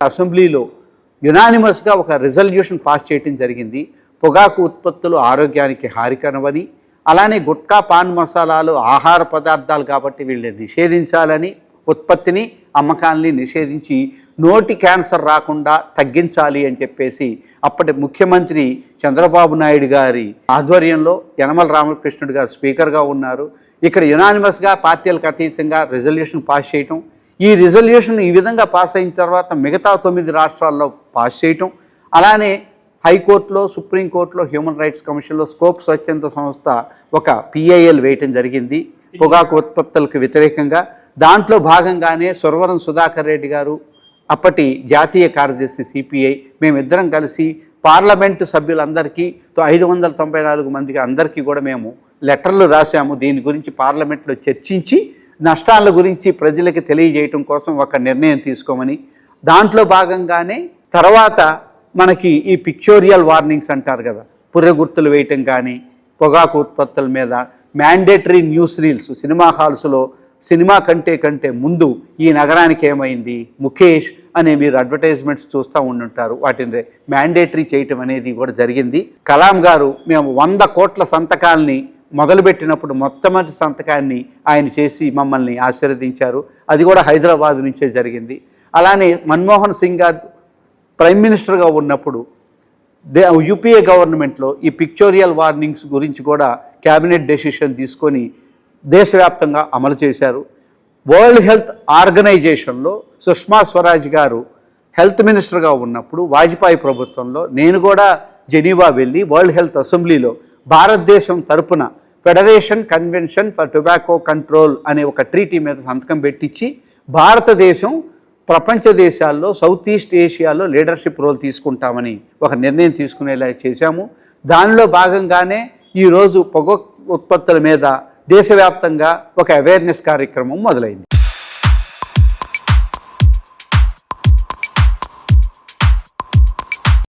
అసెంబ్లీలో యునానిమస్గా ఒక resolution pass చేయడం జరిగింది. పొగాకు ఉత్పత్తులు ఆరోగ్యానికి హానికరమని అలానే గుట్కా పాన్ మసాలాలు ఆహార పదార్థాలు కాబట్టి వీళ్ళని నిషేధించాలని ఉత్పత్తిని అమ్మకాన్ని నిషేధించి నోటి క్యాన్సర్ రాకుండా తగ్గించాలి అని చెప్పేసి అప్పటి ముఖ్యమంత్రి చంద్రబాబు నాయుడు గారి ఆధ్వర్యంలో యనమల రామకృష్ణుడు గారు స్పీకర్గా ఉన్నారు. ఇక్కడ యునానిమస్గా పార్టీలకు అతీతంగా రిజల్యూషన్ పాస్ చేయటం ఈ రిజల్యూషన్ ఈ విధంగా పాస్ అయిన తర్వాత మిగతా తొమ్మిది రాష్ట్రాల్లో పాస్ చేయటం. అలానే హైకోర్టులో సుప్రీంకోర్టులో హ్యూమన్ రైట్స్ కమిషన్లో స్కోప్ స్వచ్ఛంద సంస్థ ఒక పిఐఎల్ వేయటం జరిగింది. పొగాకు ఉత్పత్తులకు వ్యతిరేకంగా. దాంట్లో భాగంగానే సురవరం సుధాకర్ రెడ్డి గారు అప్పటి జాతీయ కార్యదర్శి సిపిఐ మేమిద్దరం కలిసి పార్లమెంటు సభ్యులందరికీ ఐదు వందల తొంభై నాలుగు మందికి అందరికీ కూడా మేము లెటర్లు రాశాము. దీని గురించి పార్లమెంట్లో చర్చించి నష్టాల గురించి ప్రజలకి తెలియజేయటం కోసం ఒక నిర్ణయం తీసుకోమని దాంట్లో భాగంగానే తర్వాత మనకి ఈ పిక్చోరియల్ వార్నింగ్స్ అంటారు కదా పుర్రె గుర్తులు వేయటం కానీ పొగాకు ఉత్పత్తుల మీద మ్యాండేటరీ న్యూస్ రీల్స్ సినిమా హాల్స్లో సినిమా కంటే కంటే ముందు ఈ నగరానికి ఏమైంది ముఖేష్ అనే మీరు అడ్వర్టైజ్మెంట్స్ చూస్తూ ఉండుంటారు. వాటిని మ్యాండేటరీ చేయటం అనేది కూడా జరిగింది. కలాం గారు మేము వంద కోట్ల సంతకాల్ని మొదలుపెట్టినప్పుడు మొట్టమొదటి సంతకాన్ని ఆయన చేసి మమ్మల్ని ఆశీర్వదించారు. అది కూడా హైదరాబాద్ నుంచే జరిగింది. అలానే మన్మోహన్ సింగ్ గారు ప్రైమ్ మినిస్టర్గా ఉన్నప్పుడు దే యూపీఏ గవర్నమెంట్లో ఈ పిక్చోరియల్ వార్నింగ్స్ గురించి కూడా క్యాబినెట్ డెసిషన్ తీసుకొని దేశవ్యాప్తంగా అమలు చేశారు. వరల్డ్ హెల్త్ ఆర్గనైజేషన్లో సుష్మా స్వరాజ్ గారు హెల్త్ మినిస్టర్గా ఉన్నప్పుడు వాజ్పేయి ప్రభుత్వంలో నేను కూడా జెనీవా వెళ్ళి వరల్డ్ హెల్త్ అసెంబ్లీలో భారతదేశం తరపున federation convention for tobacco control అనే ఒక ట్రీటీ మీద సంతకం పెట్టించి భారతదేశం ప్రపంచ దేశాల్లో సౌత్ ఈస్ట్ ఏషియాలో లీడర్షిప్ రోల్ తీసుకుంటామని ఒక నిర్ణయం తీసుకునేలా చేశాము. దానిలో భాగంగానే ఈరోజు పొగ ఉత్పత్తుల మీద దేశవ్యాప్తంగా ఒక అవేర్నెస్ కార్యక్రమం మొదలైంది.